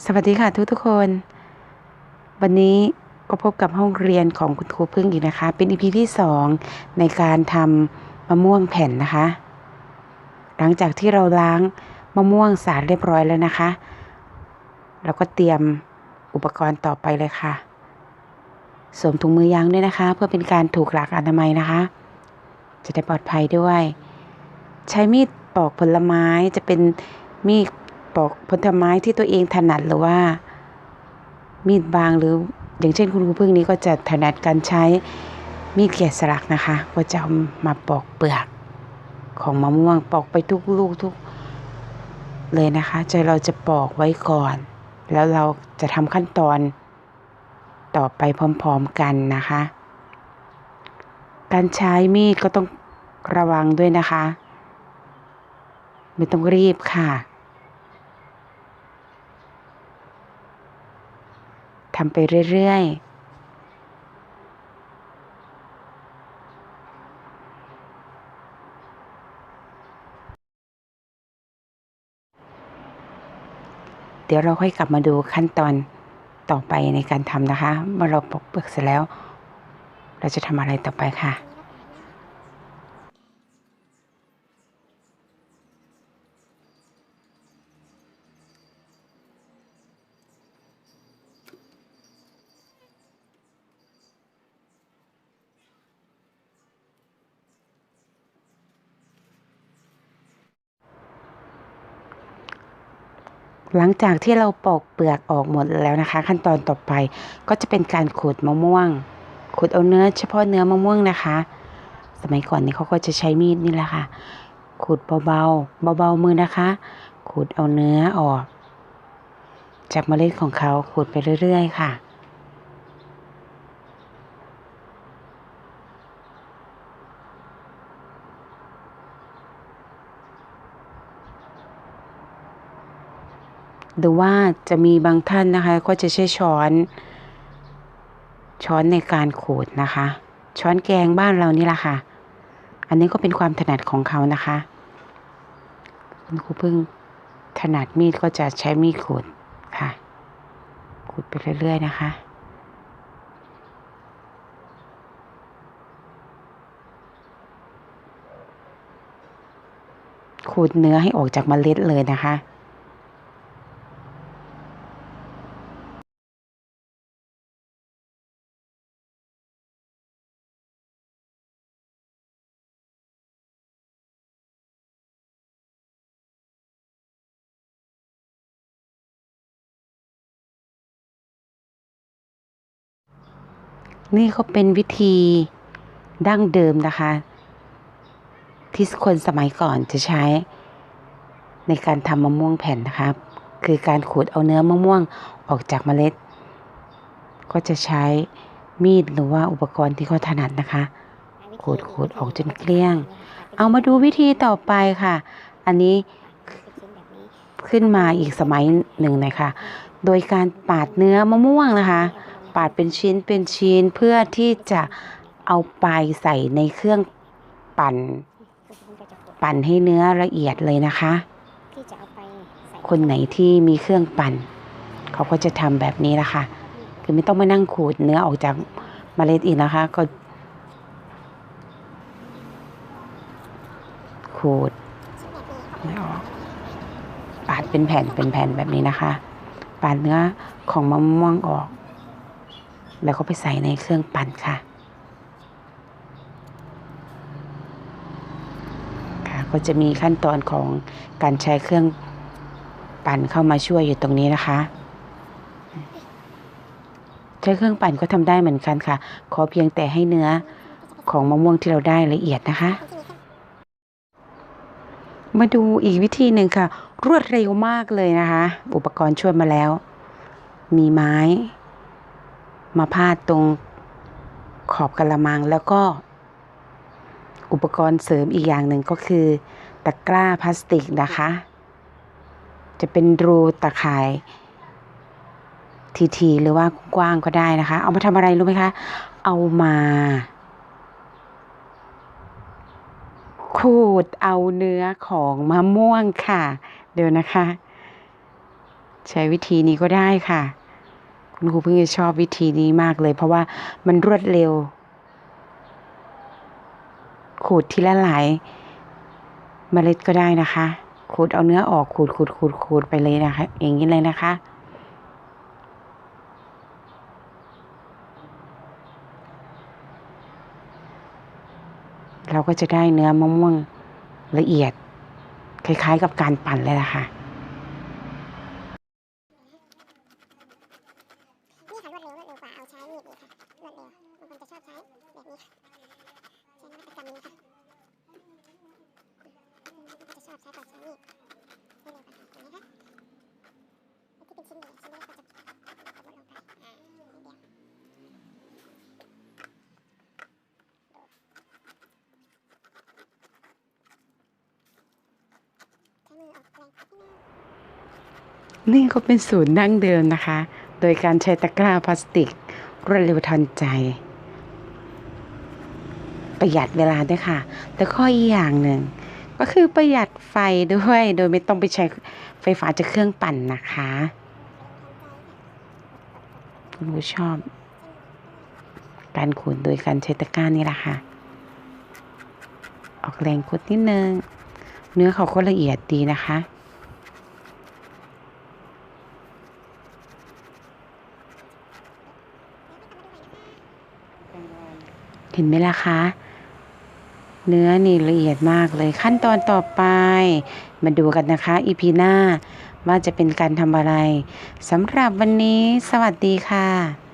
สวัสดีค่ะทุกทุกคน วันนี้ก็พบกับห้องเรียนของคุณครูพึ่งอีกนะคะ เป็น EP ที่ 2 ในการทำมะม่วงแผ่นนะคะ หลังจากที่เราล้างมะม่วงสารเรียบร้อยแล้วนะคะ เราก็เตรียมอุปกรณ์ต่อไปเลยค่ะสวมถุงมือยางด้วยนะคะ เพื่อเป็นการถูกหลักอนามัยนะคะ จะได้ปลอดภัยด้วย ใช้มีดปอกผลไม้จะเป็นมีด ปอกผลไม้ที่ตัวเองถนัดหรือว่า มีดบางหรืออย่างเช่นคุณครูพึ่งนี้ก็จะถนัดการใช้มีดแกะสลักนะคะ ก็จะเอามาปอกเปลือกของมะม่วงปอกไปทุกลูกทุกเลยนะคะจะเราจะปอกไว้ก่อน แล้วเราจะทำขั้นตอนต่อไปพร้อมๆกันนะคะ การใช้มีดก็ต้องระวังด้วยนะคะ ไม่ต้องรีบค่ะ ทำไปเรื่อยๆเดี๋ยวเราค่อยกลับมาดูขั้นตอนต่อไปในการทำนะคะ เมื่อเราปอกเปลือกเสร็จแล้ว เราจะทำอะไรต่อไปค่ะ หลังจากที่เราปอกเปลือกออกหมดแล้วนะคะ ขั้นตอนต่อไปก็จะเป็นการขูดมะม่วงขูดเอาเนื้อเฉพาะเนื้อมะม่วงนะคะ สมัยก่อนนี้เขาก็จะใช้มีดนี่แหละค่ะขูดเบาๆเบาๆมือนะคะขูดเอาเนื้อออกจากเมล็ดของเขาขูดไปเรื่อย ๆ ค่ะ หรือว่าจะมีบางท่านนะคะ ก็จะใช้ช้อน ช้อนในการขูดนะคะ ช้อนแกงบ้านเรานี่แหละค่ะ อันนี้ก็เป็นความถนัดของเขานะคะคุณครูพึ่งถนัดมีดก็จะใช้มีดขูดค่ะ ขูดไปเรื่อย ๆ นะคะขูดเนื้อให้ออกจากเมล็ดเลยนะคะ นี่ก็เป็นวิธีดั้งเดิมนะคะ ที่คนสมัยก่อนจะใช้ ในการทำมะม่วงแผ่นนะคะคือการขูดเอาเนื้อมะม่วงออกจากเมล็ด ก็จะใช้มีดหรือว่าอุปกรณ์ที่เขาถนัดนะคะขูดขูดออกจนเกลี้ยง เอามาดูวิธีต่อไปค่ะ อันนี้ขึ้นมาอีกสมัยหนึ่งเลยค่ะ โดยการปาดเนื้อมะม่วงนะคะ ปาดเป็นชิ้นเป็นชิ้นเพื่อที่จะเอาไปใส่ในเครื่องปั่น ปั่นให้เนื้อละเอียดเลยนะคะที่จะเอาไปใส่คนไหนที่มีเครื่องปั่น เขาก็จะทำแบบนี้นะคะคือไม่ต้องมานั่งขูดเนื้อออกจากเมล็ดอีกนะคะ ก็ขูดเนื้อออกปาดเป็นแผ่นเป็นแผ่นแบบนี้นะคะ ปาดเนื้อของมะม่วงออก แล้วก็ไปใส่ในเครื่องปั่นค่ะค่ะ ก็จะมีขั้นตอนของการใช้เครื่องปั่นเข้ามาช่วยอยู่ตรงนี้นะคะ ใช้เครื่องปั่นก็ทำได้เหมือนกันค่ะ ขอเพียงแต่ให้เนื้อของมะม่วงที่เราได้ละเอียดนะคะ มาดูอีกวิธีหนึ่งค่ะ รวดเร็วมากเลยนะคะ อุปกรณ์ช่วยมาแล้ว มีไม้ มาพาดตรงขอบกระมังแล้วก็ อุปกรณ์เสริมอีกอย่างหนึ่งก็คือตะกร้าพลาสติกนะคะ จะเป็นรูตะข่ายทีๆหรือว่ากว้างก็ได้นะคะ เอามาทำอะไรรู้ไหมคะ เอามาขูดเอาเนื้อของมะม่วงค่ะ เดี๋ยวนะคะ ใช้วิธีนี้ก็ได้ค่ะ คุณครูเพิ่งจะชอบวิธีนี้มากเลย เพราะว่ามันรวดเร็ว ขูดทีละหลายเมล็ดก็ได้นะคะ ขูดเอาเนื้อออกขูดขูดขูดขูดไปเลยนะคะ อย่างนี้เลยนะคะ เราก็จะได้เนื้อมะม่วงละเอียด คล้ายๆกับการปั่นเลยล่ะค่ะรวดเร็วรวดเร็วกว่าเอาใช้มีดอีกค่ะรวดเร็วบางคนจะชอบใช้แบบนี้ค่ะใช้นวัตกรรมนี้ค่ะก็จะชอบใช้ก่อนใช้มีดให้เร็วกว่าค่ะเห็นไหมคะ นชิ้นใหญ่ชิ้นเล็กก็จะกดลงไปอ่านิดเดียวใช้มือออกแรงนิดนึง นี่ก็เป็นสูตรดั้งเดิมนะคะ โดยการใช้ตะกร้าพลาสติกรวดเร็วทันใจ ประหยัดเวลาด้วยค่ะ แต่ข้ออีกอย่างหนึ่ง ก็คือประหยัดไฟด้วย โดยไม่ต้องไปใช้ไฟฟ้าจากเครื่องปั่นนะคะ คุณผู้ชอบ การขูดโดยการใช้ตะกร้านี่แหละค่ะ ออกแรงขูดนิดนึง เนื้อเขาก็ละเอียดดีนะคะเห็นไหมล่ะคะ เนื้อนี่ละเอียดมากเลยขั้นตอนต่อไป มาดูกันนะคะ อีพีหน้า ว่าจะเป็นการทำอะไรสำหรับวันนี้ สวัสดีค่ะ